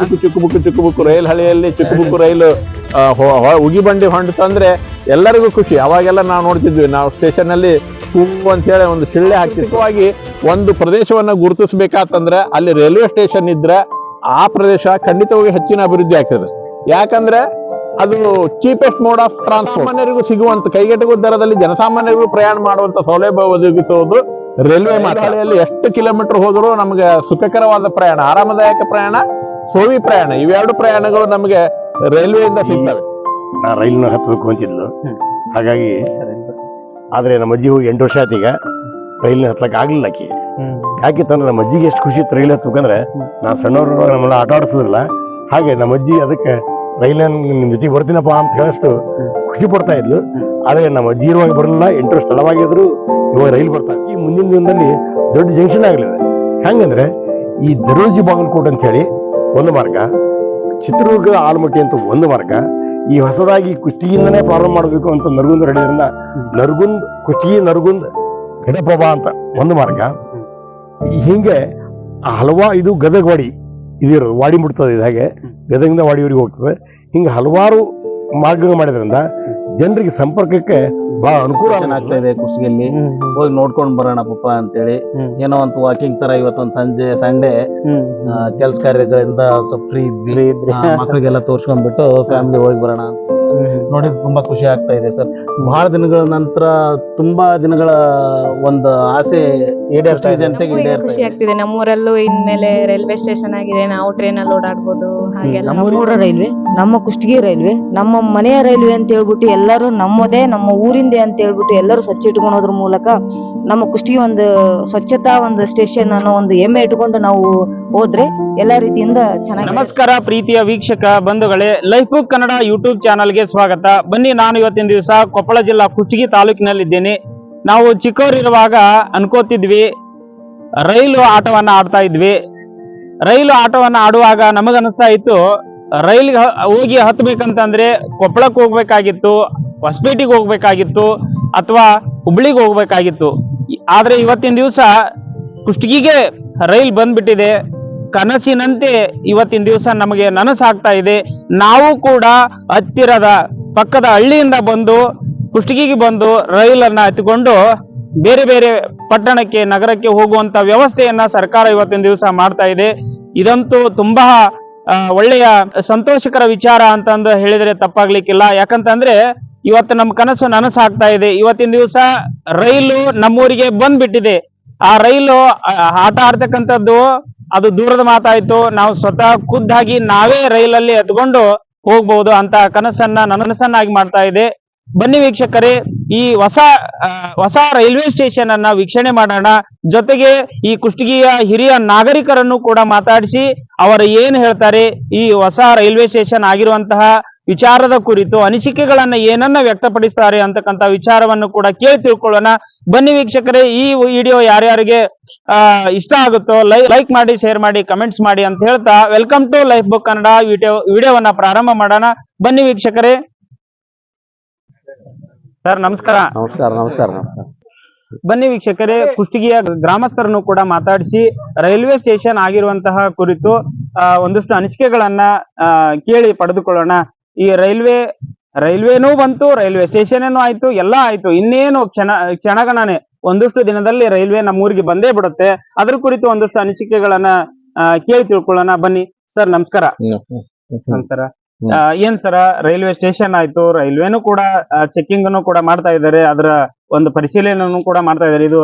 ಚಿಕ್ಕ ಬುಕ್ಕು ಚಿಕ್ಕ ಬುಕ್ಕು ಚಿಕ್ಕ ಬುಕ್ಕು ರೈಲ್ ಹಳಿಯಲ್ಲಿ ಚಿಕ್ಕ ಬುಕ್ಕು ರೈಲು ಉಗಿ ಬಂಡಿ ಹೊ- ಹೊಂಡ್ತಂದ್ರೆ ಎಲ್ಲರಿಗೂ ಖುಷಿ. ಅವಾಗೆಲ್ಲ ನಾವು ನೋಡ್ತಿದ್ವಿ. ನಾವು ಸ್ಟೇಷನ್ ಅಲ್ಲಿ ಹೂವು ಅಂತ ಹೇಳಿ ಒಂದು ಶಿಳ್ಳೆ ಹಾಕಿಸುವಾಗಿ ಒಂದು ಪ್ರದೇಶವನ್ನ ಗುರುತಿಸಬೇಕಾತಂದ್ರೆ ಅಲ್ಲಿ ರೈಲ್ವೆ ಸ್ಟೇಷನ್ ಇದ್ರೆ ಆ ಪ್ರದೇಶ ಖಂಡಿತವಾಗಿ ಹೆಚ್ಚಿನ ಅಭಿವೃದ್ಧಿ ಆಗ್ತದೆ. ಯಾಕಂದ್ರೆ ಅದು ಚೀಪೆಸ್ಟ್ ಮೋಡ್ ಆಫ್ ಸಾಮಾನ್ಯರಿಗೂ ಸಿಗುವಂತ ಕೈಗೆಟುಕುವ ದರದಲ್ಲಿ ಜನಸಾಮಾನ್ಯರಿಗೂ ಪ್ರಯಾಣ ಮಾಡುವಂತ ಸೌಲಭ್ಯ ಒದಗಿಸುವುದು ರೈಲ್ವೆ ಮಾತಾಡಿಯಲ್ಲಿ ಎಷ್ಟು ಕಿಲೋಮೀಟರ್ ಹೋದರೂ ನಮಗೆ ಸುಖಕರವಾದ ಪ್ರಯಾಣ, ಆರಾಮದಾಯಕ ಪ್ರಯಾಣ ಸೋವಿ ಪ್ರಯಾಣ ಇವೆರಡು ಪ್ರಯಾಣಗಳು ನಮಗೆ ರೈಲ್ವೆಯಿಂದ ಸಿಗ್ತವೆ. ನಾ ರೈಲ್ನ ಹತ್ಬೇಕು ಅಂತಿದ್ಲು. ಹಾಗಾಗಿ ಆದ್ರೆ ನಮ್ಮ ಅಜ್ಜಿ ಹೋಗಿ ಎಂಟು ವರ್ಷ ಆಯ್ತು ಈಗ ರೈಲ್ನ ಹತ್ಲಕ್ ಆಗ್ಲಿಲ್ಲ ಆಕಿ. ಯಾಕಿತ್ತಂದ್ರೆ ನಮ್ಮ ಅಜ್ಜಿಗೆ ಎಷ್ಟು ಖುಷಿ ಇತ್ತು ರೈಲ್ ಹತ್ಬೇಕಂದ್ರೆ ನಾ ಸಣ್ಣವ್ರ ನಮ್ಮನ್ನ ಆಟ ಆಡ್ಸೋದಿಲ್ಲ. ಹಾಗೆ ನಮ್ಮ ಅಜ್ಜಿ ಅದಕ್ಕೆ ರೈಲ್ ನಿಮ್ಮ ಜೊತೆಗೆ ಬರ್ತೀನಪ್ಪ ಅಂತ ಹೇಳಷ್ಟು ಖುಷಿ ಪಡ್ತಾ ಇದ್ಲು. ಆದ್ರೆ ನಮ್ಮ ಅಜ್ಜಿ ಇರುವಾಗ ಬರಲಿಲ್ಲ ಎಂಟು ವರ್ಷ ತಡವಾಗಿದ್ರು ಇವಾಗ ರೈಲ್ ಬರ್ತಾ ಈ ಮುಂದಿನ ದಿನದಲ್ಲಿ ದೊಡ್ಡ ಜಂಕ್ಷನ್ ಆಗಲಿದೆ. ಹೆಂಗಂದ್ರೆ ಈ ದರೋಜಿ ಬಾಗಲಕೋಟೆ ಅಂತ ಹೇಳಿ ಒಂದು ಮಾರ್ಗ, ಚಿತ್ರದುರ್ಗ ಆಲಮಟ್ಟಿ ಅಂತ ಒಂದು ಮಾರ್ಗ, ಈ ಹೊಸದಾಗಿ ಕುಸ್ತಿಯಿಂದನೇ ಪ್ರಾರಂಭ ಮಾಡಬೇಕು ಅಂತ ನರಗುಂದ ರೆಡಿದ್ರಿಂದ ನರಗುಂದ್ ಕುಸ್ತಿ ನರಗುಂದ್ ಗಡಪಬ ಅಂತ ಒಂದು ಮಾರ್ಗ. ಹಿಂಗೇ ಹಲವಾ ಇದು ಗದಗ ವಾಡಿ ಇದಿರೋದು ವಾಡಿ ಮುಟ್ತದೆ ಇದು ಹಾಗೆ, ಗದಗಿಂದ ವಾಡಿಯವರಿಗೆ ಹೋಗ್ತದೆ. ಹಿಂಗೆ ಹಲವಾರು ಮಾರ್ಗಗಳು ಮಾಡಿದ್ರಿಂದ ಜನರಿಗೆ ಸಂಪರ್ಕಕ್ಕೆ ಬಹಳ ಅನುಕೂಲ ಆಗ್ತಾ ಇದೆ ಹೋಗಿ ನೋಡ್ಕೊಂಡ್ ಬರೋಣ ಪಪ್ಪ ಅಂತೇಳಿ. ಏನೋ ಒಂದು ವಾಕಿಂಗ್ ತರ ಇವತ್ತೊಂದ್ ಸಂಜೆ ಸಂಡೆ ಕೆಲ್ಸ ಕಾರ್ಯಗಳಿಂದ ಸ್ವಲ್ಪ ಫ್ರೀ ಇದ್ವಿ. ಮಕ್ಕಳಿಗೆಲ್ಲ ಮಕ್ಳಿಗೆಲ್ಲ ತೋರ್ಸ್ಕೊಂಡ್ಬಿಟ್ಟು ಫ್ಯಾಮಿಲಿ ಹೋಗಿ ಬರೋಣ ಅಂತ. ನೋಡಿ ತುಂಬಾ ಖುಷಿ ಆಗ್ತಾ ಇದೆ ಸರ್. ಬಹಳ ದಿನಗಳ ನಂತರ ತುಂಬಾ ದಿನಗಳ ಒಂದು ಆಸೆ ಈಡೇರ್ತಾ ಇದೆ ಈಡೇರ್ತಾ ಖುಷಿ ಆಗ್ತಿದೆ. ನಮ್ಮೂರಲ್ಲೂ ಇನ್ಮೇಲೆ ರೈಲ್ವೆ ಸ್ಟೇಷನ್ ಆಗಿದೆ. ನಾವು ಟ್ರೈನ್ ಅಲ್ಲಿ ಓಡಾಡ್ಬೋದು ಹಾಗೆಲ್ಲ. ನಮ್ಮೂರ ರೈಲ್ವೆ ನಮ್ಮ ಕುಷ್ಟಗಿ ರೈಲ್ವೆ ನಮ್ಮ ಮನೆಯ ರೈಲ್ವೆ ಅಂತ ಹೇಳ್ಬಿಟ್ಟು ಎಲ್ಲರೂ ನಮ್ಮದೇ ನಮ್ಮ ಊರಿಂದೆ ಅಂತ ಹೇಳ್ಬಿಟ್ಟು ಎಲ್ಲರೂ ಸ್ವಚ್ಛ ಇಟ್ಕೊಳೋದ್ರ ಮೂಲಕ ನಮ್ಮ ಕುಷ್ಟಗಿ ಒಂದು ಸ್ವಚ್ಛತಾ ಒಂದು ಸ್ಟೇಷನ್ ಅನ್ನೋ ಒಂದು ಹೆಮ್ಮೆ ಇಟ್ಕೊಂಡು ನಾವು ಹೋದ್ರೆ ಎಲ್ಲಾ ರೀತಿಯಿಂದ ಚೆನ್ನಾಗಿ ನಮಸ್ಕಾರ ಪ್ರೀತಿಯ ವೀಕ್ಷಕ ಬಂಧುಗಳೇ ಲೈಫ್ ಕನ್ನಡ ಯೂಟ್ಯೂಬ್ ಚಾನಲ್ಗೆ ಸ್ವಾಗತ. ಬನ್ನಿ, ನಾನು ಇವತ್ತಿನ ದಿವಸ ಕೊಪ್ಪಳ ಜಿಲ್ಲಾ ಕುಷ್ಟಗಿ ತಾಲೂಕಿನಲ್ಲಿದ್ದೇನೆ. ನಾವು ಚಿಕ್ಕವರಿರುವಾಗ ಅನ್ಕೋತಿದ್ವಿ, ರೈಲು ಆಟವನ್ನ ಆಡ್ತಾ ಇದ್ವಿ. ರೈಲು ಆಟವನ್ನ ಆಡುವಾಗ ನಮಗನಿಸ್ತಾ ಇತ್ತು, ರೈಲ್ಗೆ ಹೋಗಿ ಹತ್ಬೇಕಂತಂದ್ರೆ ಕೊಪ್ಪಳಕ್ಕೆ ಹೋಗ್ಬೇಕಾಗಿತ್ತು, ಹೊಸಪೇಟೆಗೆ ಹೋಗ್ಬೇಕಾಗಿತ್ತು, ಅಥವಾ ಹುಬ್ಳಿಗೆ ಹೋಗ್ಬೇಕಾಗಿತ್ತು. ಆದ್ರೆ ಇವತ್ತಿನ ದಿವಸ ಕುಷ್ಟಗಿಗೆ ರೈಲ್ ಬಂದ್ಬಿಟ್ಟಿದೆ. ಕನಸಿನಂತೆ ಇವತ್ತಿನ ದಿವಸ ನಮಗೆ ನನಸಾಗ್ತಾ ಇದೆ. ನಾವು ಕೂಡ ಹತ್ತಿರದ ಪಕ್ಕದ ಹಳ್ಳಿಯಿಂದ ಬಂದು, ಕುಷ್ಟಗಿಗೆ ಬಂದು ರೈಲನ್ನ ಹತ್ತಿಕೊಂಡು ಬೇರೆ ಬೇರೆ ಪಟ್ಟಣಕ್ಕೆ, ನಗರಕ್ಕೆ ಹೋಗುವಂತ ವ್ಯವಸ್ಥೆಯನ್ನ ಸರ್ಕಾರ ಇವತ್ತಿನ ದಿವಸ ಮಾಡ್ತಾ ಇದೆ. ಇದಂತೂ ತುಂಬಾ ಒಳ್ಳೆಯ ಸಂತೋಷಕರ ವಿಚಾರ ಅಂತಂದು ಹೇಳಿದ್ರೆ ತಪ್ಪಾಗ್ಲಿಕ್ಕಿಲ್ಲ. ಯಾಕಂತಂದ್ರೆ ಇವತ್ತು ನಮ್ಮ ಕನಸು ನನಸಾಗ್ತಾ ಇದೆ. ಇವತ್ತಿನ ದಿವಸ ರೈಲು ನಮ್ಮೂರಿಗೆ ಬಂದ್ಬಿಟ್ಟಿದೆ. ಆ ರೈಲು ಆಟ ಆಡ್ತಕ್ಕಂಥದ್ದು ಅದು ದೂರದ ಮಾತಾಯ್ತು. ನಾವು ಸ್ವತಃ ಖುದ್ದಾಗಿ ನಾವೇ ರೈಲಲ್ಲಿ ಎತ್ಕೊಂಡು ಹೋಗ್ಬಹುದು ಅಂತ ಕನಸನ್ನ ನನಸನ್ನಾಗಿ ಮಾಡ್ತಾ ಇದೆ. ಬನ್ನಿ ವೀಕ್ಷಕರೇ, ಈ ಹೊಸ ಹೊಸ ರೈಲ್ವೆ ಸ್ಟೇಷನ್ ಅನ್ನ ವೀಕ್ಷಣೆ ಮಾಡೋಣ. ಜೊತೆಗೆ ಈ ಕುಷ್ಟಗಿಯ ಹಿರಿಯ ನಾಗರಿಕರನ್ನು ಕೂಡ ಮಾತಾಡಿಸಿ ಅವರು ಏನ್ ಹೇಳ್ತಾರೆ, ಈ ಹೊಸ ರೈಲ್ವೆ ಸ್ಟೇಷನ್ ಆಗಿರುವಂತಹ ವಿಚಾರದ ಕುರಿತು ಅನಿಸಿಕೆಗಳನ್ನ ಏನನ್ನ ವ್ಯಕ್ತಪಡಿಸ್ತಾರೆ ಅಂತಕ್ಕಂಥ ವಿಚಾರವನ್ನು ಕೂಡ ಕೇಳಿ ತಿಳ್ಕೊಳ್ಳೋಣ. ಬನ್ನಿ ವೀಕ್ಷಕರೇ ಈ ವಿಡಿಯೋ ಯಾರ್ಯಾರಿಗೆ ಆ, ಇಷ್ಟ ಆಗುತ್ತೋ ಲೈಕ್ ಮಾಡಿ ಶೇರ್ ಮಾಡಿ ಕಮೆಂಟ್ಸ್ ಮಾಡಿ ಅಂತ ಹೇಳ್ತಾ welcome to life book Kannada video ವಿಡಿಯೋವನ್ನ ಪ್ರಾರಂಭ ಮಾಡೋಣ. ಬನ್ನಿ ವೀಕ್ಷಕರೇ. ಸರ್ ನಮಸ್ಕಾರ. ನಮಸ್ಕಾರ ನಮಸ್ಕಾರ ಬನ್ನಿ ವೀಕ್ಷಕರೇ ಕುಷ್ಟಗಿಯ ಗ್ರಾಮಸ್ಥರನ್ನು ಕೂಡ ಮಾತಾಡಿಸಿ ರೈಲ್ವೆ ಸ್ಟೇಷನ್ ಆಗಿರುವಂತಹ ಕುರಿತು ಒಂದಷ್ಟು ಅನಿಸಿಕೆಗಳನ್ನ ಕೇಳಿ ಪಡೆದುಕೊಳ್ಳೋಣ. ಈ ರೈಲ್ವೆ ರೈಲ್ವೆನೂ ಬಂತು ರೈಲ್ವೆ ಸ್ಟೇಷನ್ ಆಯ್ತು ಎಲ್ಲ ಆಯ್ತು. ಇನ್ನೇನು ಕ್ಷಣ ಕ್ಷಣಗಣನೆ ಒಂದಷ್ಟು ದಿನದಲ್ಲಿ ರೈಲ್ವೆ ನಮ್ಮ ಊರಿಗೆ ಬಂದೇ ಬಿಡುತ್ತೆ. ಅದ್ರ ಕುರಿತು ಒಂದಷ್ಟು ಅನಿಸಿಕೆಗಳನ್ನ ಕೇಳಿ ತಿಳ್ಕೊಳ್ಳೋಣ. ಬನ್ನಿ. ಸರ್ ನಮಸ್ಕಾರ. ನಮಸ್ಕಾರ. ಏನ್ ಸರ? ರೈಲ್ವೆ ಸ್ಟೇಷನ್ ಆಯ್ತು ರೈಲ್ವೆನೂ ಕೂಡ ಚೆಕಿಂಗ್ ಕೂಡ ಮಾಡ್ತಾ ಇದ್ದಾರೆ. ಅದರ ಒಂದು ಪರಿಶೀಲನೆಯನ್ನು ಕೂಡ ಮಾಡ್ತಾ ಇದ್ದಾರೆ. ಇದು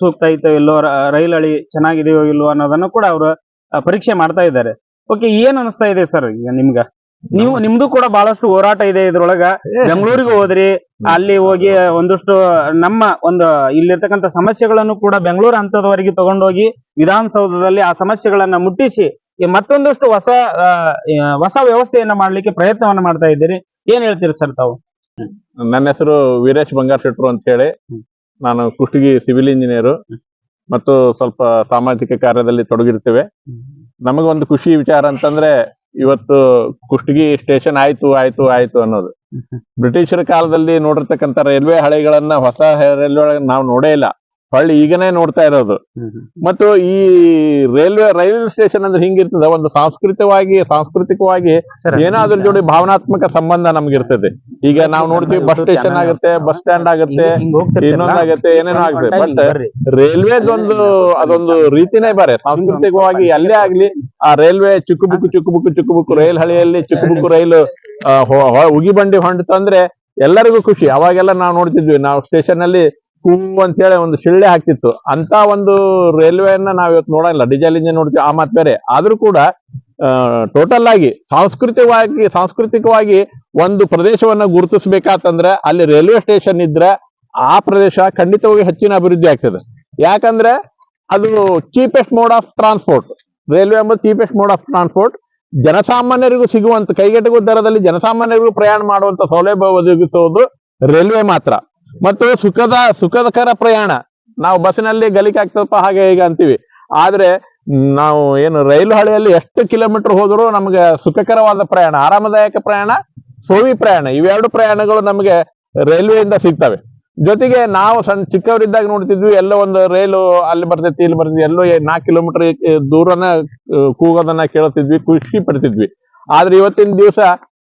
ಸೂಕ್ತ ಐತೋ ಇಲ್ಲೋ ರೈಲ್ ಹಳಿ ಚೆನ್ನಾಗಿದೆಯೋ ಇಲ್ವೋ ಅನ್ನೋದನ್ನು ಕೂಡ ಅವರು ಪರೀಕ್ಷೆ ಮಾಡ್ತಾ ಇದ್ದಾರೆ. ಓಕೆ ಏನ್ ಅನಿಸ್ತಾ ಇದೆ ಸರ್ ಈಗ ನಿಮ್ಗ? ನೀವು ನಿಮ್ದು ಕೂಡ ಬಹಳಷ್ಟು ಹೋರಾಟ ಇದೆ ಇದ್ರೊಳಗ. ಬೆಂಗಳೂರಿಗೆ ಹೋದ್ರಿ ಅಲ್ಲಿ ಹೋಗಿ ಒಂದಷ್ಟು ನಮ್ಮ ಒಂದು ಇಲ್ಲಿರ್ತಕ್ಕಂಥ ಸಮಸ್ಯೆಗಳನ್ನು ಕೂಡ ಬೆಂಗಳೂರು ಹಂತದವರೆಗೆ ತಗೊಂಡೋಗಿ ವಿಧಾನಸೌಧದಲ್ಲಿ ಆ ಸಮಸ್ಯೆಗಳನ್ನ ಮುಟ್ಟಿಸಿ ಮತ್ತೊಂದಷ್ಟು ಹೊಸ ಹೊಸ ವ್ಯವಸ್ಥೆಯನ್ನ ಮಾಡ್ಲಿಕ್ಕೆ ಪ್ರಯತ್ನವನ್ನ ಮಾಡ್ತಾ ಇದ್ದೀರಿ. ಏನ್ ಹೇಳ್ತೀರಿ ಸರ್ ತಾವು? ನನ್ನ ಹೆಸರು ವೀರೇಶ್ ಬಂಗಾರ್ ಶೆಟ್ರು ಅಂತ ಹೇಳಿ. ನಾನು ಕುಷ್ಟಗಿ ಸಿವಿಲ್ ಇಂಜಿನಿಯರು. ಮತ್ತು ಸ್ವಲ್ಪ ಸಾಮಾಜಿಕ ಕಾರ್ಯದಲ್ಲಿ ತೊಡಗಿರ್ತೇವೆ ನಮಗೊಂದು ಖುಷಿ ವಿಚಾರ ಅಂತಂದ್ರೆ ಇವತ್ತು ಕುಷ್ಟಗಿ ಸ್ಟೇಷನ್ ಆಯ್ತು ಆಯ್ತು ಆಯ್ತು ಅನ್ನೋದು. ಬ್ರಿಟಿಷರ ಕಾಲದಲ್ಲಿ ನೋಡಿರ್ತಕ್ಕಂಥ ರೈಲ್ವೆ ಹಳಿಗಳನ್ನ ಹೊಸ ರೈಲ್ವೆ ನಾವು ನೋಡೇ ಇಲ್ಲ. ಹೊಳ್ಳಿ ಈಗನೇ ನೋಡ್ತಾ ಇರೋದು. ಮತ್ತು ಈ ರೈಲ್ವೆ ರೈಲ್ವೆ ಸ್ಟೇಷನ್ ಅಂದ್ರೆ ಹಿಂಗಿರ್ತದೆ. ಒಂದು ಸಾಂಸ್ಕೃತಿಕವಾಗಿ ಸಾಂಸ್ಕೃತಿಕವಾಗಿ ಏನಾದ್ರ ಜೋಡಿ ಭಾವನಾತ್ಮಕ ಸಂಬಂಧ ನಮ್ಗಿರ್ತದೆ. ಈಗ ನಾವು ನೋಡ್ತೀವಿ ಬಸ್ ಸ್ಟೇಷನ್ ಆಗುತ್ತೆ ಬಸ್ ಸ್ಟ್ಯಾಂಡ್ ಆಗುತ್ತೆ ಇನ್ನೊಂದಾಗುತ್ತೆ ಏನೇನೋ ಆಗುತ್ತೆ. ಬಟ್ ರೈಲ್ವೇದ್ ಒಂದು ಅದೊಂದು ರೀತಿನೇ ಬೇರೆ. ಸಾಂಸ್ಕೃತಿಕವಾಗಿ ಅಲ್ಲೇ ಆಗ್ಲಿ ಆ ರೈಲ್ವೆ ಚುಕ್ಕುಬುಕ್ಕು ಚುಕ್ಕುಬುಕ್ಕು ಚುಕ್ಕುಬುಕ್ಕು ರೈಲ್ ಹಳಿಯಲ್ಲಿ ಚುಕ್ಕುಬುಕ್ಕು ರೈಲು ಉಗಿ ಬಂಡಿ ಹೊ- ಉಗಿಬಂಡಿ ಹೊಂಟಂದ್ರೆ ಎಲ್ಲರಿಗೂ ಖುಷಿ. ಅವಾಗೆಲ್ಲ ನಾವು ನೋಡ್ತಿದ್ವಿ. ನಾವು ಸ್ಟೇಷನ್ ಅಲ್ಲಿ ಹೂ ಅಂತ ಹೇಳಿ ಒಂದು ಶಿಳ್ಳೆ ಹಾಕ್ತಿತ್ತು. ಅಂತ ಒಂದು ರೈಲ್ವೆಯನ್ನ ನಾವ್ ಇವತ್ತು ನೋಡಲ್ಲ ಡೀಸೆಲ್ ಇಂಜಿನ್ ನೋಡ್ತೀವಿ, ಆ ಮಾತು ಬೇರೆ. ಆದ್ರೂ ಕೂಡ ಟೋಟಲ್ ಆಗಿ ಸಾಂಸ್ಕೃತಿಕವಾಗಿ ಸಾಂಸ್ಕೃತಿಕವಾಗಿ ಒಂದು ಪ್ರದೇಶವನ್ನ ಗುರುತಿಸ್ಬೇಕಾತಂದ್ರೆ ಅಲ್ಲಿ ರೈಲ್ವೆ ಸ್ಟೇಷನ್ ಇದ್ರೆ ಆ ಪ್ರದೇಶ ಖಂಡಿತವಾಗಿ ಹೆಚ್ಚಿನ ಅಭಿವೃದ್ಧಿ ಆಗ್ತದೆ. ಯಾಕಂದ್ರೆ ಅದು cheapest mode of transport railway ಎಂಬುದು ಚೀಪೆಸ್ಟ್ ಮೋಡ್ ಆಫ್ ಟ್ರಾನ್ಸ್ಪೋರ್ಟ್ ಜನಸಾಮಾನ್ಯರಿಗೂ ಸಿಗುವಂತ ಕೈಗೆಟುಕುವ ದರದಲ್ಲಿ ಜನಸಾಮಾನ್ಯರಿಗೂ ಪ್ರಯಾಣ ಮಾಡುವಂತ ಸೌಲಭ್ಯ ಒದಗಿಸುವುದು ರೈಲ್ವೆ ಮಾತ್ರ. ಮತ್ತು ಸುಖದ ಸುಖದಕರ ಪ್ರಯಾಣ. ನಾವು ಬಸ್ಸಿನಲ್ಲಿ ಗಲಿಕೆ ಆಗ್ತದಪ್ಪ ಹಾಗೆ ಈಗ ಅಂತೀವಿ. ಆದ್ರೆ ನಾವು ಏನು ರೈಲು ಹಳಿಯಲ್ಲಿ ಎಷ್ಟು ಕಿಲೋಮೀಟರ್ ಹೋದರೂ ನಮಗೆ ಸುಖಕರವಾದ ಪ್ರಯಾಣ, ಆರಾಮದಾಯಕ ಪ್ರಯಾಣ, ಸೋವಿ ಪ್ರಯಾಣ, ಇವೆರಡು ಪ್ರಯಾಣಗಳು ನಮಗೆ ರೈಲ್ವೆಯಿಂದ ಸಿಗ್ತವೆ. ಜೊತೆಗೆ ನಾವು ಸಣ್ಣ ಚಿಕ್ಕವರಿದ್ದಾಗ ನೋಡ್ತಿದ್ವಿ, ಎಲ್ಲೋ ಒಂದು ರೈಲು ಅಲ್ಲಿ ಬರ್ತೈತಿ, ಇಲ್ಲಿ ಬರ್ತೈತಿ, ಎಲ್ಲೋ ನಾಲ್ಕು ಕಿಲೋಮೀಟರ್ ದೂರನ ಕೂಗೋದನ್ನ ಕೇಳ್ತಿದ್ವಿ, ಖುಷಿ ಪಡ್ತಿದ್ವಿ. ಆದ್ರೆ ಇವತ್ತಿನ ದಿವಸ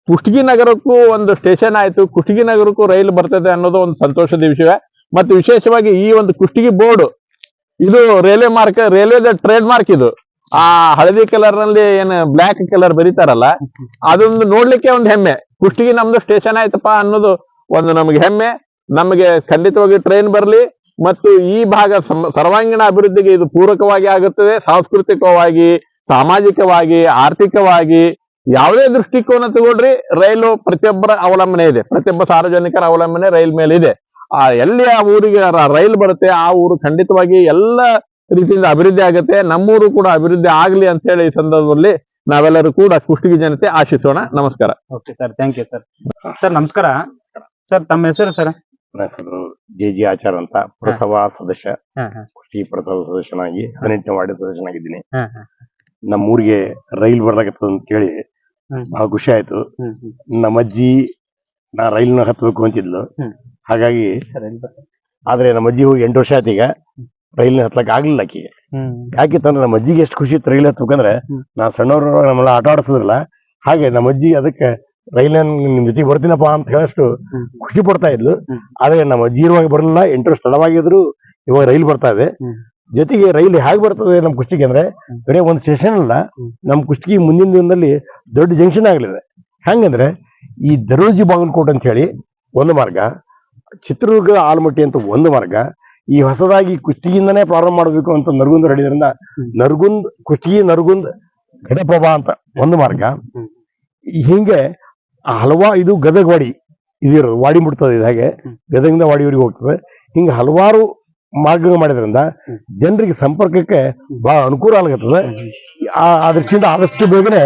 ಕುಷ್ಟಗಿ ನಗರಕ್ಕೂ ಒಂದು ಸ್ಟೇಷನ್ ಆಯ್ತು. ಕುಷ್ಟಗಿ ನಗರಕ್ಕೂ ರೈಲು ಬರ್ತದೆ ಅನ್ನೋದು ಒಂದು ಸಂತೋಷದ ವಿಷಯ. ಮತ್ತು ವಿಶೇಷವಾಗಿ ಈ ಒಂದು ಕುಷ್ಟಗಿ ಬೋರ್ಡ್, ಇದು railway mark railway trade mark ಇದು. ಆ ಹಳದಿ ಕಲರ್ನಲ್ಲಿ ಏನ್ ಬ್ಲಾಕ್ ಕಲರ್ ಬರೀತಾರಲ್ಲ, ಅದೊಂದು ನೋಡ್ಲಿಕ್ಕೆ ಒಂದು ಹೆಮ್ಮೆ. ಕುಷ್ಟಗಿ ನಮ್ದು ಸ್ಟೇಷನ್ ಆಯ್ತಪ್ಪ ಅನ್ನೋದು ಒಂದು ನಮಗೆ ಹೆಮ್ಮೆ. ನಮಗೆ ಖಂಡಿತವಾಗಿ ಟ್ರೈನ್ ಬರಲಿ. ಮತ್ತು ಈ ಭಾಗ ಸರ್ವಾಂಗೀಣ ಅಭಿವೃದ್ಧಿಗೆ ಇದು ಪೂರಕವಾಗಿ ಆಗುತ್ತದೆ. ಸಾಂಸ್ಕೃತಿಕವಾಗಿ, ಸಾಮಾಜಿಕವಾಗಿ, ಆರ್ಥಿಕವಾಗಿ ಯಾವುದೇ ದೃಷ್ಟಿಕೋನ ತಗೊಳ್ರಿ ರೈಲು ಪ್ರತಿಯೊಬ್ಬರ ಅವಲಂಬನೆ ಇದೆ. ಪ್ರತಿಯೊಬ್ಬ ಸಾರ್ವಜನಿಕರ ಅವಲಂಬನೆ ರೈಲ್ ಮೇಲೆ ಇದೆ. ಆ ಎಲ್ಲಿ ಆ ಊರಿಗೆ ರೈಲ್ ಬರುತ್ತೆ ಆ ಊರು ಖಂಡಿತವಾಗಿ ಎಲ್ಲ ರೀತಿಯಿಂದ ಅಭಿವೃದ್ಧಿ ಆಗುತ್ತೆ. ನಮ್ಮೂರು ಕೂಡ ಅಭಿವೃದ್ಧಿ ಆಗಲಿ ಅಂತ ಹೇಳಿ ಈ ಸಂದರ್ಭದಲ್ಲಿ ನಾವೆಲ್ಲರೂ ಕೂಡ ಕುಷ್ಟಗಿ ಜನತೆ ಆಶಿಸೋಣ. ನಮಸ್ಕಾರ. Okay sir thank you sir. Sir ನಮಸ್ಕಾರ. ಸರ್ ತಮ್ಮ ಹೆಸರು ಸರ್? ನನ್ನ ಹೆಸರು ಜೆ ಜಿ ಆಚಾರ್ ಅಂತ. ಪ್ರಸವ ಸದಸ್ಯ. ಕುಷ್ಟಿ ಪ್ರಸವ ಸದಸ್ಯನಾಗಿ ಹದಿನೆಂಟನೇ ವಾರ್ಡ್ ಸದಸ್ಯನಾಗಿದ್ದೀನಿ. ನಮ್ಮ ಊರಿಗೆ ರೈಲ್ ಬರ್ಲಾಗತ್ತದ ಅಂತ ಕೇಳಿ. ಬಹಳ ಖುಷಿ ಆಯ್ತು. ನಮ್ಮ ಅಜ್ಜಿ ನಾ ರೈಲ್ನ ಹತ್ಬೇಕು ಅಂತಿದ್ಲು. ಹಾಗಾಗಿ ಆದ್ರೆ ನಮ್ಮ ಅಜ್ಜಿ ಹೋಗಿ ಎಂಟು ವರ್ಷ ಆಯ್ತು ಈಗ. ರೈಲ್ನ ಹತ್ಲಕ್ ಆಗ್ಲಿಲ್ಲ ಆಕಿಗೆ. ಯಾಕಿತ್ತಂದ್ರೆ ನಮ್ಮ ಅಜ್ಜಿಗೆ ಎಷ್ಟು ಖುಷಿ ಇತ್ತು ರೈಲ್ ಹತ್ಬೇಕಂದ್ರೆ. ನಾ ಸಣ್ಣವ್ರ ನಮ್ಮೆಲ್ಲ ಆಟ ಆಡಿಸಿದ್ರಲ್ಲ ಹಾಗೆ ನಮ್ಮ ಅಜ್ಜಿ ಅದಕ್ಕೆ ರೈಲ್ ನಿಮ್ ಜೊತೆಗೆ ಬರ್ತೀನಪ್ಪ ಅಂತ ಹೇಳಷ್ಟು ಖುಷಿ ಪಡ್ತಾ ಇದ್ಲು. ಆದ್ರೆ ನಮ್ಮ ಅಜ್ಜಿ ಇರುವಾಗ ಬರಲಿಲ್ಲ ಎಂಟು ವರ್ಷ ತಡವಾಗಿದ್ರು ಇವಾಗ ರೈಲ್ ಬರ್ತಾ ಇದೆ. ಜೊತೆಗೆ ರೈಲು ಹೇಗೆ ಬರ್ತದೆ ನಮ್ಮ ಕುಷ್ಟಗಿ ಅಂದ್ರೆ ಕಡೆ ಬರೀ ಒಂದು ಸ್ಟೇಷನ್ ಅಲ್ಲ. ನಮ್ಮ ಕುಷ್ಟಗಿ ಮುಂದಿನ ದಿನದಲ್ಲಿ ದೊಡ್ಡ ಜಂಕ್ಷನ್ ಆಗಲಿದೆ ಹೆಂಗಂದ್ರೆ ಈ ದರೋಜಿ ಬಾಗಲಕೋಟೆ ಅಂತ ಹೇಳಿ ಒಂದು ಮಾರ್ಗ ಚಿತ್ರದುರ್ಗ ಆಲಮಟ್ಟಿ ಅಂತ ಒಂದು ಮಾರ್ಗ ಈ ಹೊಸದಾಗಿ ಕುಷ್ಟಗಿಯಿಂದನೇ ಪ್ರಾರಂಭ ಮಾಡಬೇಕು ಅಂತ ನರಗುಂದ್ ಹೇಳಿದ್ರಿಂದ. ನರಗುಂದ್ ಕುಷ್ಟಗಿ ನರಗುಂದ್ ಘಟಪ್ರಭಾ ಅಂತ ಒಂದು ಮಾರ್ಗ ಹಿಂಗೆ ಹಲವಾ ಇದು ಗದಗವಾಡಿ ಇದಿರೋದು ವಾಡಿ ಮುಟ್ತದೆ ಇದು ಹಾಗೆ. ಗದಗಿಂದ ವಾಡಿಯವರಿಗೆ ಹೋಗ್ತದೆ ಹಿಂಗೆ ಹಲವಾರು ಮಾರ್ಗಗಳು ಮಾಡಿದ್ರಿಂದ ಜನರಿಗೆ ಸಂಪರ್ಕಕ್ಕೆ ಬಹಳ ಅನುಕೂಲ ಆಗತ್ತದ ಆ- ದೃಷ್ಟಿಯಿಂದ ಆದಷ್ಟು ಬೇಗನೆ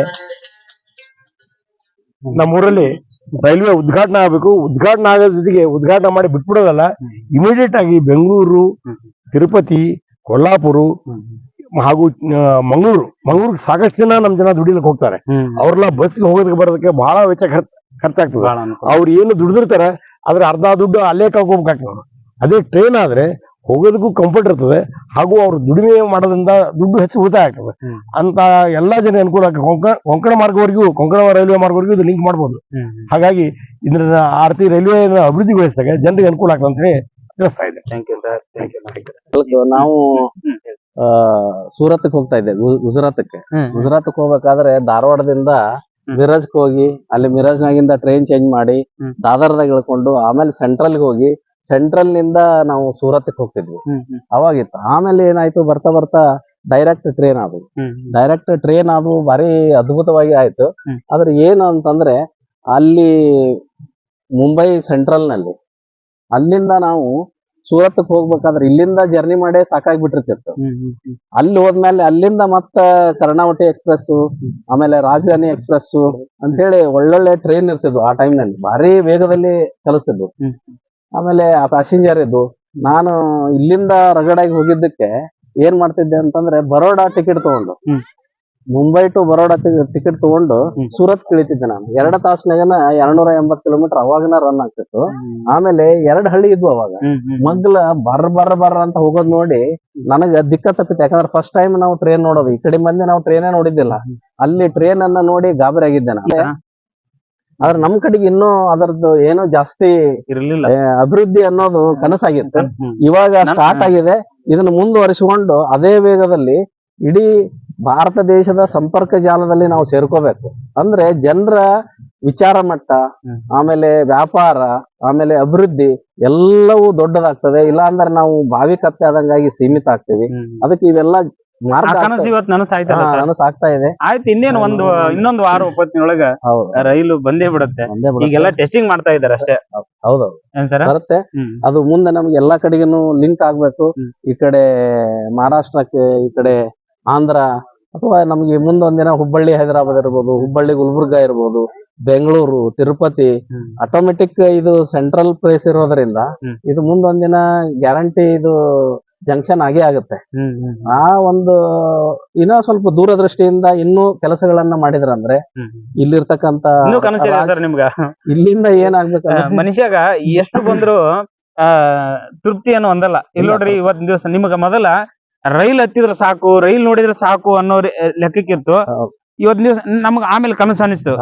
ನಮ್ಮೂರಲ್ಲಿ ರೈಲ್ವೆ ಉದ್ಘಾಟನೆ ಆಗಬೇಕು. ಉದ್ಘಾಟನೆ ಆಗೋದ್ರ ಜೊತೆಗೆ ಉದ್ಘಾಟನೆ ಮಾಡಿ ಬಿಟ್ಬಿಡೋದಲ್ಲ ಇಮಿಡಿಯೇಟ್ ಆಗಿ ಬೆಂಗಳೂರು ತಿರುಪತಿ ಕೊಲ್ಲಾಪುರ ಹಾಗೂ ಮಂಗಳೂರು. ಮಂಗಳೂರಿಗೆ ಸಾಕಷ್ಟು ಜನ ನಮ್ ಜನ ದುಡಿಲಿಕ್ಕೆ ಹೋಗ್ತಾರೆ. ಅವ್ರೆಲ್ಲ ಬಸ್ಗೆ ಹೋಗೋದಕ್ಕೆ ಬರೋದಕ್ಕೆ ಬಹಳ ವೆಚ್ಚ ಖರ್ಚು ಖರ್ಚಾಗ್ತದೆ. ಅವ್ರು ಏನು ದುಡಿದಿರ್ತಾರೆ ಅದ್ರ ಅರ್ಧ ದುಡ್ಡು ಅಲ್ಲೇ ಕಳ್ಕೊಬೇಕಾಗ್ತದೆ. ಅದೇ ಟ್ರೈನ್ ಆದ್ರೆ ಹೋಗೋದಕ್ಕೂ ಕಂಫರ್ಟ್ ಇರ್ತದೆ. ಹಾಗೂ ಅವ್ರು ದುಡಿಮೆ ಮಾಡೋದ್ರಿಂದ ದುಡ್ಡು ಹೆಚ್ಚು ಉಳಿತಾಯ ಆಗ್ತದೆ. ಅಂತ ಎಲ್ಲಾ ಜನ ಅನುಕೂಲ ಆಗ್ತದೆ. ಕೊಂಕಣ ಕೊಂಕಣ ಮಾರ್ಗವರೆಗೂ ಕೊಂಕಣ ರೈಲ್ವೆ ಮಾರ್ಗವರೆಗೂ ಇದು ಲಿಂಕ್ ಮಾಡ್ಬೋದು. ಹಾಗಾಗಿ ಇದ್ರ ಆರ್ತಿ ರೈಲ್ವೆ ಅಭಿವೃದ್ಧಿಗೊಳಿಸಿದಾಗ ಜನರಿಗೆ ಅನುಕೂಲ ಆಗ್ತದೆ ಅಂತ ಹೇಳಿ ತಿಳಿಸ್ತಾ ಇದೆ thank you sir thank you ನಾವು ಆ ಸೂರತ್ಗೆ ಹೋಗ್ತಾ ಇದ್ದೆ ಗು- ಗುಜರಾತಕ್ಕೆ ಗುಜರಾತ್ಗೆ ಹೋಗ್ಬೇಕಾದ್ರೆ ಧಾರವಾಡದಿಂದ ಮಿರಾಜ್ಗೆ ಹೋಗಿ ಅಲ್ಲಿ ಮಿರಾಜ್ನಾಗಿಂದ ಟ್ರೈನ್ ಚೇಂಜ್ ಮಾಡಿ. ದಾದರ್ದಾಗ ಇಳ್ಕೊಂಡು ಆಮೇಲೆ ಸೆಂಟ್ರಲ್ಗೆ ಹೋಗಿ ಸೆಂಟ್ರಲ್ನಿಂದ ನಾವು ಸೂರತ್ಗೆ ಹೋಗ್ತಿದ್ವಿ. ಅವಾಗಿತ್ತು. ಆಮೇಲೆ ಏನಾಯ್ತು ಬರ್ತಾ ಬರ್ತಾ ಡೈರೆಕ್ಟ್ ಟ್ರೈನ್ ಅದು ಡೈರೆಕ್ಟ್ ಟ್ರೈನ್ ಅದು ಭಾರಿ ಅದ್ಭುತವಾಗಿ ಆಯ್ತು. ಆದ್ರೆ ಏನು ಅಂತಂದ್ರೆ ಅಲ್ಲಿ ಮುಂಬೈ ಸೆಂಟ್ರಲ್ನಲ್ಲಿ ಅಲ್ಲಿಂದ ನಾವು ಸೂರತ್ಗೆ ಹೋಗ್ಬೇಕಾದ್ರೆ ಇಲ್ಲಿಂದ ಜರ್ನಿ ಮಾಡೇ ಸಾಕಾಗ್ಬಿಟ್ಟಿರ್ತಿತ್ತು. ಅಲ್ಲಿ ಹೋದ್ಮೇಲೆ ಅಲ್ಲಿಂದ ಮತ್ತ ಕರ್ಣಾವಟಿ ಎಕ್ಸ್ಪ್ರೆಸ್ ಆಮೇಲೆ ರಾಜಧಾನಿ ಎಕ್ಸ್ಪ್ರೆಸ್ ಅಂತೇಳಿ ಒಳ್ಳೊಳ್ಳೆ ಟ್ರೈನ್ ಇರ್ತಿದ್ವು ಆ ಟೈಮ್ನಲ್ಲಿ. ಭಾರಿ ವೇಗದಲ್ಲಿ ಚಲಿಸ್ತಿದ್ವು. ಆಮೇಲೆ ಆ ಪ್ಯಾಸೆಂಜರ್ ಇದ್ದು ನಾನು ಇಲ್ಲಿಂದ ರಗಡಾಗಿ ಹೋಗಿದ್ದಕ್ಕೆ ಏನ್ ಮಾಡ್ತಿದ್ದೆ ಅಂತಂದ್ರೆ ಬರೋಡಾ ಟಿಕೆಟ್ ತಗೊಂಡು. ಮುಂಬೈ ಟು ಬರೋಡಾ ಟಿಕೆಟ್ ತಗೊಂಡು ಸೂರತ್ ಇಳಿತಿದ್ದೆ ನಾನು. ಎರಡ ತಾಸಿನಾಗನ ಎರಡ್ನೂರ ಎಂಬತ್ ಕಿಲೋಮೀಟರ್ ಅವಾಗನ ರನ್ ಆಗ್ತಿತ್ತು. ಆಮೇಲೆ ಎರಡ್ ಹಳ್ಳಿ ಇದ್ವು ಅವಾಗ. ಮಗ್ಲ ಬರ್ ಬರ್ ಬರ್ರ ಅಂತ ಹೋಗೋದ್ ನೋಡಿ ನನಗ ದಿಕ್ಕ ತಪ್ಪಿತ್ತು. ಯಾಕಂದ್ರೆ ಫಸ್ಟ್ ಟೈಮ್ ನಾವು ಟ್ರೈನ್ ನೋಡೋದು. ಈ ಕಡೆ ಮಂದಿ ನಾವು ಟ್ರೈನೇ ನೋಡಿದ್ದಿಲ್ಲ. ಅಲ್ಲಿ ಟ್ರೈನ್ ಅನ್ನ ನೋಡಿ ಗಾಬರಿ ಆಗಿದ್ದೆ ನಾನು. ಆದ್ರೆ ನಮ್ ಕಡೆಗೆ ಇನ್ನೂ ಅದರದ್ದು ಏನೋ ಜಾಸ್ತಿ ಇರಲಿಲ್ಲ. ಅಭಿವೃದ್ಧಿ ಅನ್ನೋದು ಕನಸಾಗಿತ್ತು. ಇವಾಗ ಸ್ಟಾರ್ಟ್ ಆಗಿದೆ. ಇದನ್ನ ಮುಂದುವರಿಸಿಕೊಂಡು ಅದೇ ವೇಗದಲ್ಲಿ ಇಡೀ ಭಾರತ ದೇಶದ ಸಂಪರ್ಕ ಜಾಲದಲ್ಲಿ ನಾವು ಸೇರ್ಕೋಬೇಕು. ಅಂದ್ರೆ ಜನರ ವಿಚಾರ ಮಟ್ಟ ಆಮೇಲೆ ವ್ಯಾಪಾರ ಆಮೇಲೆ ಅಭಿವೃದ್ಧಿ ಎಲ್ಲವೂ ದೊಡ್ಡದಾಗ್ತದೆ. ಇಲ್ಲಾಂದ್ರೆ ನಾವು ಬಾವಿ ಕತ್ತೆ ಆದಂಗಾಗಿ ಸೀಮಿತ ಆಗ್ತೀವಿ. ಅದಕ್ಕೆ ಇವೆಲ್ಲ ಕನಸು ಇವತ್ತು ನನಸು ಆಯ್ತಲ್ಲ ಸರ್? ನನಸ್ ಆಗ್ತಾ ಇದೆ. ಆಯ್ತು ಇನ್ನೇನ್ ಒಂದು ಇನ್ನೊಂದು ವಾರ ಒಪ್ಪತ್ತಿನೊಳಗ ರೈಲು ಬಂದೇ ಬಿಡುತ್ತೆ. ಈಗೆಲ್ಲ ಟೆಸ್ಟಿಂಗ್ ಮಾಡ್ತಾ ಇದಾರೆ ಅಷ್ಟೇ. ಹೌದೌದು ಬರುತ್ತೆ. ಅದು ಮುಂದೆ ನಮ್ಗೆ ಎಲ್ಲಾ ಕಡೆಗೂ ಲಿಂಕ್ ಆಗ್ಬೇಕು. ಈ ಕಡೆ ಮಹಾರಾಷ್ಟ್ರಕ್ಕೆ ಈ ಕಡೆ ಆಂಧ್ರ ಅಥವಾ ನಮ್ಗೆ ಮುಂದೊಂದಿನ ಹುಬ್ಬಳ್ಳಿ ಹೈದರಾಬಾದ್ ಇರ್ಬೋದು ಹುಬ್ಬಳ್ಳಿ ಗುಲ್ಬರ್ಗ ಇರ್ಬೋದು ಬೆಂಗಳೂರು ತಿರುಪತಿ. ಆಟೋಮೆಟಿಕ್ ಇದು ಸೆಂಟ್ರಲ್ ಪ್ಲೇಸ್ ಇರೋದ್ರಿಂದ. ಇದು ಮುಂದೊಂದಿನ ಗ್ಯಾರಂಟಿ ಇದು ಜಂಕ್ಷನ್ ಆಗೇ ಆಗುತ್ತೆ. ಆ ಒಂದು ಇನ್ನ ಸ್ವಲ್ಪ ದೂರದೃಷ್ಟಿಯಿಂದ ಇನ್ನೂ ಕೆಲಸಗಳನ್ನ ಮಾಡಿದ್ರಂದ್ರೆ. ಇಲ್ಲಿರ್ತಕ್ಕಂತ ಇಲ್ಲಿಂದ ಏನಾಗ್ಬೇಕು ಮನುಷ್ಯಾಗ ಎಷ್ಟು ಬಂದ್ರು ಆ ತೃಪ್ತಿ ಅನ್ನೋ ಒಂದಲ್ಲ. ಇಲ್ಲಿ ನೋಡ್ರಿ ಇವತ್ತಿನ ದಿವಸ ನಿಮ್ಗ ಮೊದಲ ರೈಲ್ ಹತ್ತಿದ್ರೆ ಸಾಕು ರೈಲ್ ನೋಡಿದ್ರೆ ಸಾಕು ಅನ್ನೋ ಲೆಕ್ಕಕ್ಕಿತ್ತು. ಹೌದು. ಇವತ್ತಿನ ದಿವಸ ನಮ್ಗ ಆಮೇಲೆ ಕನಸು ಅನಿಸ್ತು.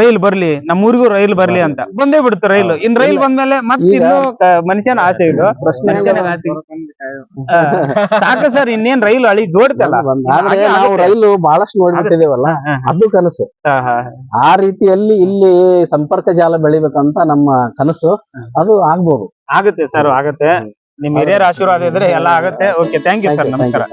ರೈಲ್ ಬರ್ಲಿ ನಮ್ಮ ಊರಿಗೂ ರೈಲ್ ಬರ್ಲಿ ಅಂತ. ಬಂದೇ ಬಿಡ್ತು ರೈಲು. ಇನ್ ರೈಲ್. ಬಂದ್ಮೇಲೆ ಮತ್ತೆ ಇನ್ನು ಮನುಷ್ಯನ ಆಸೆ ಇದು. ಸಾಕು ಸರ್ ಇನ್ನೇನ್ ರೈಲು ಅಳಿ ಜೋಡ್ತಲ್ಲ. ನಾವು ರೈಲು ಬಹಳಷ್ಟು ನೋಡ್ಬಿಟ್ಟಿದೇವಲ್ಲ ಅದು ಕನಸು. ಆ ರೀತಿಯಲ್ಲಿ ಇಲ್ಲಿ ಸಂಪರ್ಕ ಜಾಲ ಬೆಳಿಬೇಕಂತ ನಮ್ಮ ಕನಸು. ಅದು ಆಗ್ಬೋದು. ಆಗುತ್ತೆ ಸರ್ ಆಗುತ್ತೆ. ನಿಮ್ ಹಿರಿಯರ ಆಶೀರ್ವಾದ ಇದ್ರೆ ಎಲ್ಲ ಆಗುತ್ತೆ. ಓಕೆ ಥ್ಯಾಂಕ್ ಯು ಸರ್ ನಮಸ್ಕಾರ.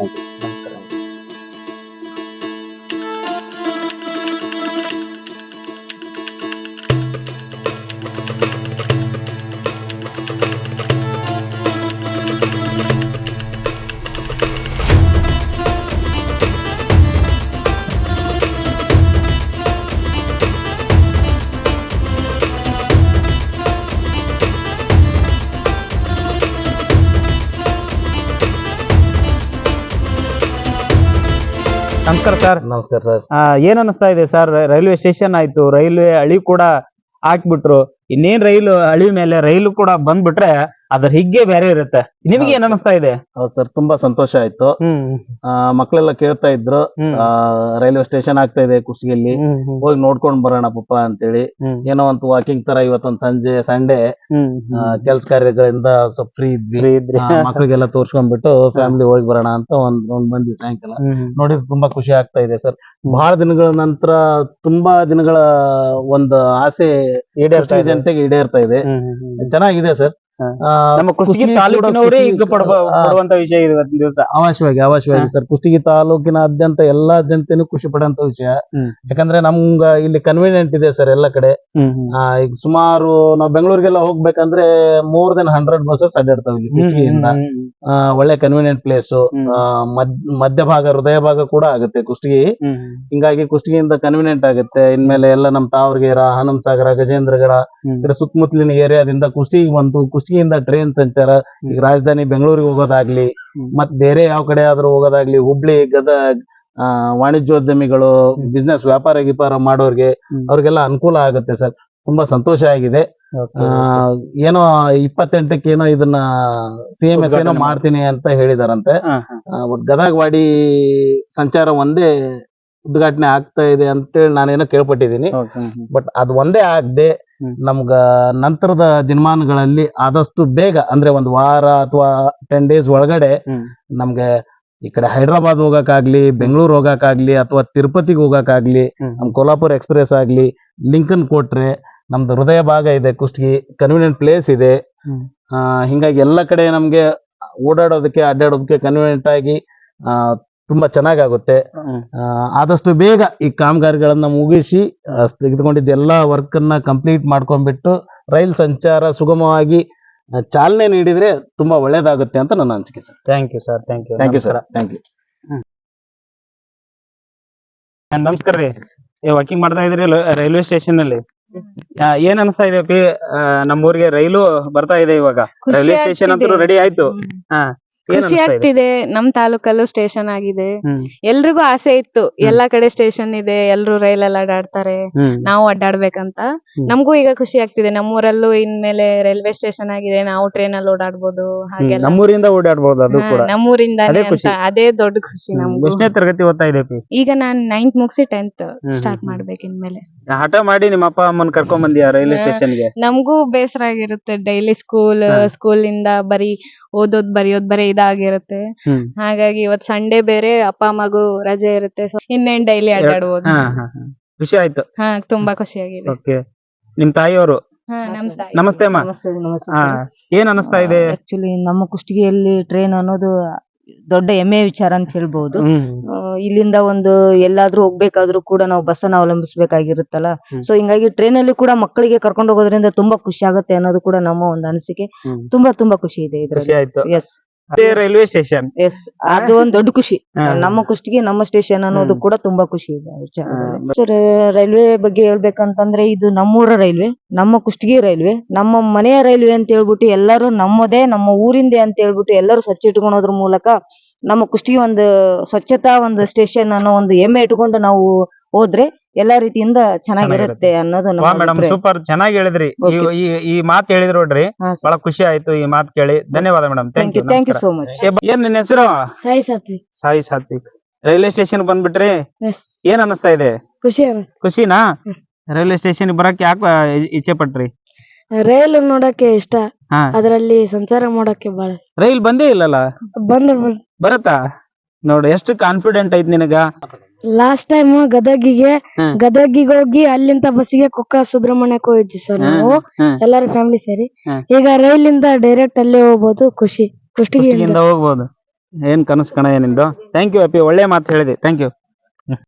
ನಮಸ್ಕಾರ ಸರ್ ನಮಸ್ಕಾರ ಸರ್ ಆ, ಏನ್ ಅನಿಸ್ತಾ ಇದೆ ಸರ್ ರೈಲ್ವೆ ಸ್ಟೇಷನ್ ಆಯ್ತು ರೈಲ್ವೆ ಹಳಿ ಕೂಡ ಹಾಕ್ಬಿಟ್ರು. ಇನ್ನೇನ್ ರೈಲು ಹಳಿ ಮೇಲೆ ರೈಲು ಕೂಡ ಬಂದ್ಬಿಟ್ರೆ ಅದ್ರ ಹಿಗ್ಗೆ ಬೇರೆ ಇರುತ್ತೆ. ನಿಮ್ಗೆ ಏನ್ ಅನಿಸ್ತಾ ಇದೆ? ಹೌದು ಸರ್ ತುಂಬಾ ಸಂತೋಷ ಆಯ್ತು. ಆ, ಮಕ್ಳೆಲ್ಲ ಕೇಳ್ತಾ ಇದ್ರು. ಹ್ಮ್. ಆ, ರೈಲ್ವೆ ಸ್ಟೇಷನ್ ಆಗ್ತಾ ಇದೆ ಹ್ಮ್, ಹೋಗಿ ನೋಡ್ಕೊಂಡ್ ಬರೋಣ ಪಪ್ಪ ಅಂತೇಳಿ. ಏನೋ ಒಂದು ವಾಕಿಂಗ್ ತರ ಇವತ್ತೊಂದ್ ಸಂಜೆ ಸಂಡೇ. ಕೆಲ್ಸ ಕಾರ್ಯಗಳಿಂದ ಸ್ವಲ್ಪ ಫ್ರೀ ಇದ್ವಿ. ಆ, ಮಕ್ಳಿಗೆಲ್ಲ ತೋರ್ಸ್ಕೊಂಡ್ಬಿಟ್ಟು ಫ್ಯಾಮಿಲಿ ಹೋಗಿ ಬರೋಣ ಅಂತ ಒಂದ್ ಒಂದ್ ಬಂದ್ವಿ ಸಾಯಂಕಾಲ. ನೋಡಿದ್ರೆ ತುಂಬಾ ಖುಷಿ ಆಗ್ತಾ ಇದೆ ಸರ್. ಬಹಳ ದಿನಗಳ ನಂತರ ತುಂಬಾ ದಿನಗಳ ಒಂದು ಆಸೆ ಈಡೇರ್ತಾ ಇದೆ. ಜನತೆಗೆ ಈಡೇರ್ತಾ ಇದೆ. ಚೆನ್ನಾಗಿದೆ ಸರ್ ನಮ್ಮ ಕುಷ್ಟಗಿ ತಾಲೂಕಿನವರೇ ಈಗ ಪಡುವಂತ ವಿಷಯ ಇದೆ ಇವತ್ತಿನ ದಿವಸ. ಅವಶ್ಯವಾಗಿ ಅವಶ್ಯವಾಗಿ ಸರ್. ಕುಷ್ಟಗಿ ತಾಲೂಕಿನಾದ್ಯಂತ ಎಲ್ಲಾ ಜನತೆನು ಖುಷಿ ಪಡುವಂತ ವಿಷಯ. ಯಾಕಂದ್ರೆ ನಮ್ಗ ಇಲ್ಲಿ ಕನ್ವೀನಿಯಂಟ್ ಇದೆ ಸರ್ ಎಲ್ಲ ಕಡೆ. ಈಗ ಸುಮಾರು ನಾವು ಬೆಂಗಳೂರಿಗೆಲ್ಲ ಹೋಗ್ಬೇಕಂದ್ರೆ ಮೋರ್ ದೆನ್ ಹಂಡ್ರೆಡ್ ಬಸ್ಸಸ್ ಅಡ್ಡಾಡ್ತಾವ ಇಲ್ಲಿ ಕುಷ್ಟಗಿಯಿಂದ ಒಳ್ಳೆ ಕನ್ವೀನಿಯಂಟ್ ಪ್ಲೇಸ್. ಮಧ್ಯ ಭಾಗ ಹೃದಯ ಭಾಗ ಕೂಡ ಆಗುತ್ತೆ ಕುಷ್ಟಗಿ ಹಿಂಗಾಗಿ ಕುಷ್ಟಗಿಯಿಂದ ಕನ್ವೀನಿಯಂಟ್ ಆಗುತ್ತೆ. ಇನ್ಮೇಲೆ ಎಲ್ಲ ನಮ್ ತಾವರ್ಗೇರ ಆನಂದ್ ಸಾಗರ ಗಜೇಂದ್ರಗಡ ಸುತ್ತಮುತ್ತಲಿನ ಏರಿಯಾದಿಂದ ಕುಷ್ಟಗಿಗೆ ಬಂತು ಕುಷ್ಟಗಿಯಿಂದ ಟ್ರೈನ್ ಸಂಚಾರ ಈಗ ರಾಜಧಾನಿ ಬೆಂಗಳೂರಿಗೆ ಹೋಗೋದಾಗ್ಲಿ ಮತ್ತೆ ಮತ್ ಬೇರೆ ಯಾವ ಕಡೆ ಆದ್ರೂ ಹೋಗೋದಾಗ್ಲಿ ಹುಬ್ಳಿ ಗದಗ್ ಆ, ವಾಣಿಜ್ಯೋದ್ಯಮಿಗಳು ಬಿಸ್ನೆಸ್ ವ್ಯಾಪಾರ ಗಿಪಾರ ಮಾಡೋರ್ಗೆ. ಅವ್ರಿಗೆಲ್ಲ ಅನುಕೂಲ ಆಗುತ್ತೆ ಸರ್. ತುಂಬಾ ಸಂತೋಷ ಆಗಿದೆ. ಏನೋ ಇಪ್ಪತ್ತೆಂಟಕ್ಕೆ ಏನೋ ಇದನ್ನ ಸಿ ಎಂ ಎಸ್ ಏನೋ ಮಾಡ್ತೀನಿ ಅಂತ ಹೇಳಿದಾರಂತೆ. ಗದಗವಾಡಿ ಸಂಚಾರ ಒಂದೇ ಉದ್ಘಾಟನೆ ಆಗ್ತಾ ಇದೆ ಅಂತೇಳಿ ನಾನೇನೋ ಕೇಳ್ಪಟ್ಟಿದ್ದೀನಿ. ಬಟ್ ಅದು ಒಂದೇ ಆಗದೆ. ನಮ್ಗ ನಂತರದ ದಿನಮಾನಗಳಲ್ಲಿ ಆದಷ್ಟು ಬೇಗ ಅಂದ್ರೆ ಒಂದು ವಾರ ಅಥವಾ ಟೆನ್ ಡೇಸ್ ಒಳಗಡೆ. ನಮ್ಗೆ ಈ ಕಡೆ ಹೈದ್ರಾಬಾದ್ ಹೋಗಕ್ಕಾಗ್ಲಿ ಬೆಂಗಳೂರು ಹೋಗಕ್ಕಾಗ್ಲಿ ಅಥವಾ ತಿರುಪತಿಗೆ ಹೋಗಕ್ಕಾಗ್ಲಿ. ನಮ್ ಕೋಲ್ಹಾಪುರ್ ಎಕ್ಸ್ಪ್ರೆಸ್ ಆಗ್ಲಿ ಲಿಂಕನ್ ಕೊಟ್ರೆ ನಮ್ದು ಹೃದಯ ಭಾಗ ಇದೆ ಕುಷ್ಟಗಿ ಕನ್ವೀನಿಯಂಟ್ ಪ್ಲೇಸ್ ಇದೆ ಹಿಂಗಾಗಿ ಎಲ್ಲ ಕಡೆ ನಮ್ಗೆ ಓಡಾಡೋದಕ್ಕೆ ಅಡ್ಡಾಡೋದಕ್ಕೆ ಕನ್ವೀನಿಯಂಟ್ ಆಗಿ ಆ, ತುಂಬಾ ಚೆನ್ನಾಗಾಗುತ್ತೆ. ಆ, ಆದಷ್ಟು ಬೇಗ ಈ ಕಾಮಗಾರಿಗಳನ್ನ ಮುಗಿಸಿ ತೆಗೆದುಕೊಂಡಿದ್ದ ಎಲ್ಲಾ ವರ್ಕ್ ಅನ್ನ ಕಂಪ್ಲೀಟ್ ಮಾಡ್ಕೊಂಡ್ಬಿಟ್ಟು ರೈಲ್ ಸಂಚಾರ ಸುಗಮವಾಗಿ ಚಾಲನೆ ನೀಡಿದ್ರೆ ತುಂಬಾ ಒಳ್ಳೇದಾಗುತ್ತೆ ಅಂತ ನನ್ನ ಅನಿಸಿಕೆ sir. Thank you sir thank you thank you sir thank you ನಮಸ್ಕಾರ ರೀ. ವಾಕಿಂಗ್ ಮಾಡ್ತಾ ಇದ್ರಿ ರೈಲ್ವೆ ಸ್ಟೇಷನ್ ಅಲ್ಲಿ? ಆ, ಏನ್ ಅನಿಸ್ತಾ ಇದೆ ಅಪ್ಪಿ ಆ, ನಮ್ಮೂರಿಗೆ ರೈಲು ಬರ್ತಾ ಇದೆ ಇವಾಗ. ರೈಲ್ವೆ ಸ್ಟೇಷನ್ ಅಂತೂ ರೆಡಿ ಆಯ್ತು. ಹಾ. ಖುಷಿ ಆಗ್ತಿದೆ. ನಮ್ ತಾಲೂಕಲ್ಲೂ ಸ್ಟೇಷನ್ ಆಗಿದೆ. ಎಲ್ರಿಗೂ ಆಸೆ ಇತ್ತು. ಎಲ್ಲಾ ಕಡೆ ಸ್ಟೇಷನ್ ಇದೆ. ಎಲ್ರು ರೈಲಲ್ಲಿ ಅಡ್ಡಾಡ್ತಾರೆ. ನಾವು ಅಡ್ಡಾಡ್ಬೇಕಂತ. ನಮಗೂ ಈಗ ಖುಷಿ ಆಗ್ತಿದೆ. ನಮ್ಮೂರಲ್ಲೂ ಇನ್ಮೇಲೆ ರೈಲ್ವೆ ಸ್ಟೇಷನ್ ಆಗಿದೆ. ನಾವು ಟ್ರೈನ್ ಅಲ್ಲಿ ಓಡಾಡ್ಬೋದು ನಮ್ಮೂರಿಂದ ಓಡಾಡ್ಬೋದು ಅದು ಕೂಡ. ನಮ್ಮೂರಿಂದಾನೇ ಅದೇ ದೊಡ್ಡ ಖುಷಿ ನಮ್ಗೆ. ಎಷ್ಟನೇ ತರಗತಿ ಓದ್ತಾ ಇದೆ ಈಗ ನಾನ್ ನೈನ್ತ್ ಮುಗಿಸಿ ಟೆಂತ್ ಸ್ಟಾರ್ಟ್. ಮಾಡ್ಬೇಕು ಇನ್ಮೇಲೆ. ಹಠ ಮಾಡಿ ನಿಮ್ಮ ಅಪ್ಪ ಅಮ್ಮನ್ ಕರ್ಕೊಂಡ್ ಬಂದಿಯ ರೈಲ್ವೆ ಸ್ಟೇಷನ್ ಸ್ಟೇಷನ್ಗೆ? ನಮಗೂ ಬೇಸರ ಆಗಿರುತ್ತೆ. ಡೈಲಿ ಸ್ಕೂಲ್ ಸ್ಕೂಲ್ ಇಂದ ಬರೀ ಓದೋದ್ ಬರೆಯೋದ್ ಬರೀ ಇದಾಗಿರುತ್ತೆ. ಹಾಗಾಗಿ ಇವತ್ ಸಂಡೇ ಬೇರೆ ಅಪ್ಪ ಮಗು ರಜೆ ಇರುತ್ತೆ. ಸೊ ಇನ್ನೇನ್ ಡೈಲಿ ಅಡ್ಡಾಡ್ಬೋದು ಹಾ ಹಾ ಹಾ. ಖುಷಿ ಆಯ್ತು. ಹಾ ತುಂಬಾ ಖುಷಿಯಾಗಿದೆ. ಓಕೆ. ನಿಮ್ ತಾಯಿಯವರು? ಹಾ ನಮ್ ತಾಯಿ. ನಮಸ್ತೆ ಅಮ್ಮ. ನಮಸ್ತೆ ನಮಸ್ತೆ. ಹಾ ಏನ್ ಅನಿಸ್ತಾ ಇದೆ? ಆಕ್ಚುಲಿ ನಮ್ಮ ಕುಷ್ಟಗಿಯಲ್ಲಿ ಟ್ರೈನ್ ಅನ್ನೋದು ದೊಡ್ಡ ಹೆಮ್ಮೆಯ ವಿಚಾರ ಅಂತ ಹೇಳ್ಬಹುದು ಹ್ಮ್. ಆ, ಇಲ್ಲಿಂದ ಒಂದು ಎಲ್ಲಾದ್ರೂ ಹೋಗ್ಬೇಕಾದ್ರೂ ಕೂಡ ನಾವು ಬಸ್ಸನ್ನ ಅವಲಂಬಿಸಬೇಕಾಗಿರುತ್ತಲ್ಲ. ಹ್ಮ್. ಸೊ ಹಿಂಗಾಗಿ ಟ್ರೈನ್ ಅಲ್ಲಿ ಕೂಡ ಮಕ್ಕಳಿಗೆ ಕರ್ಕೊಂಡು ಹೋಗೋದ್ರಿಂದ ತುಂಬಾ ಖುಷಿ ಆಗುತ್ತೆ ಅನ್ನೋದು ಕೂಡ ನಮ್ಮ ಒಂದು ಅನಿಸಿಕೆ. ಹ್ಮ್. ತುಂಬಾ ತುಂಬಾ ಖುಷಿ ಇದೆ ಖುಷಿ ಇದ್ರಲ್ಲಿ ಆಯ್ತು. ಎಸ್ ಅದೇ ರೈಲ್ವೆ ಸ್ಟೇಷನ್. ಎಸ್ ಅದು ಒಂದ್ ದೊಡ್ಡ ಖುಷಿ. ನಮ್ಮ ಕುಷ್ಟಿಗೆ ನಮ್ಮ ಸ್ಟೇಷನ್ ಅನ್ನೋದು ಕೂಡ ತುಂಬಾ ಖುಷಿ ಇದೆ ಸರ್ ರೈಲ್ವೆ ಬಗ್ಗೆ ಹೇಳ್ಬೇಕಂತಂದ್ರೆ ಇದು ನಮ್ಮೂರ ರೈಲ್ವೆ ನಮ್ಮ ಕುಷ್ಟಗಿ ರೈಲ್ವೆ ನಮ್ಮ ಮನೆಯ ರೈಲ್ವೆ ಅಂತ ಹೇಳ್ಬಿಟ್ಟು ಎಲ್ಲರೂ ನಮ್ಮದೇ ನಮ್ಮ ಊರಿಂದೇ ಅಂತ ಹೇಳ್ಬಿಟ್ಟು ಎಲ್ಲರೂ ಸ್ವಚ್ಛ ಇಟ್ಕೊಳೋದ್ರ ಮೂಲಕ ನಮ್ಮ ಕುಷ್ಟಗಿ ಒಂದು ಸ್ವಚ್ಛತಾ ಒಂದು ಸ್ಟೇಷನ್ ಅನ್ನೋ ಒಂದು ಹೆಮ್ಮೆ ಇಟ್ಕೊಂಡು ನಾವು ಹೋದ್ರೆ ಎಲ್ಲಾ ರೀತಿಯಿಂದ ಚೆನ್ನಾಗಿರುತ್ತೆ ಅನ್ನೋದು ವಾ ನಮ್ಮ ಮೇಡಮ್ ಅಭಿಪ್ರಾಯ. ಸೂಪರ್ ಚೆನ್ನಾಗಿ ಹೇಳಿದ್ರಿ. ಈ Okay. ಈ- ಈ ಮಾತು ಹೇಳಿದ್ರು ನೋಡ್ರಿ. ಹಾ ಬಹಳ ಖುಷಿ ಆಯ್ತು ಈ ಮಾತು ಕೇಳಿ. ಧನ್ಯವಾದ madam thank you thank you so much ಏನ್ ನಿನ್ನ ಹೆಸರು? ಸಾಯಿ ಸಾತ್ವಿ ಸಾಯಿ ಸಾತ್ವಿಕ್. ರೈಲ್ವೆ ಸ್ಟೇಷನ್ ಬಂದ್ಬಿಟ್ರಿ. ಏನ್ ಅನಿಸ್ತಾ ಇದೆ? ಖುಷಿ ಅನಿಸ್ತು ಖುಷಿನಾ? ರೈಲ್ವೆ ಸ್ಟೇಷನ್ ಬರಕ್ ಯಾಕೆ ಇಚ್ಛೆ ಪಟ್ರಿ? ರೈಲ್ ನೋಡಕ್ಕೆ ಇಷ್ಟ. ಹಾ. ಅದರಲ್ಲಿ ಸಂಚಾರ ಮಾಡಕ್ಕೆ ಬಹಳ ಇಷ್ಟ. ರೈಲ್ ಬಂದೇ ಇಲ್ಲಲ್ಲ? ಬಂದ್ರೆ ಬಂದ್ ಬರತ್ತಾ? ನೋಡು ಎಷ್ಟು ಕಾನ್ಫಿಡೆಂಟ್ ಐತ್ ನಿನಗ? Last time ಗದಗಿಗೆ. ಗದಗಿಗೆ ಹೋಗಿ ಅಲ್ಲಿಂದ ಬಸ್ಸಿಗೆ ಕುಕ್ಕ ಸುಬ್ರಹ್ಮಣ್ಯಕ್ಕೆ ಹೋಗಿದ್ವಿ ಸರ್ ನಾವು. ಎಲ್ಲರೂ ಎಲ್ಲಾರು ಫ್ಯಾಮಿಲಿ ಸೇರಿ. ಈಗ ಈಗ ರೈಲಿಂದ ಡೈರೆಕ್ಟ್ ಅಲ್ಲೇ ಹೋಗ್ಬೋದು ಖುಷಿ. ಕುಷ್ಟಗಿಯಿಂದ ಕುಷ್ಟಗಿಯಿಂದ ಹೋಗ್ಬೋದು. ಏನ್ ಕನಸು ಕಣ ಏನಿಂದು ಥ್ಯಾಂಕ್ ಯು ಅಪ್ಪಿ ಒಳ್ಳೆ ಮಾತು ಹೇಳಿದೆ. Thank you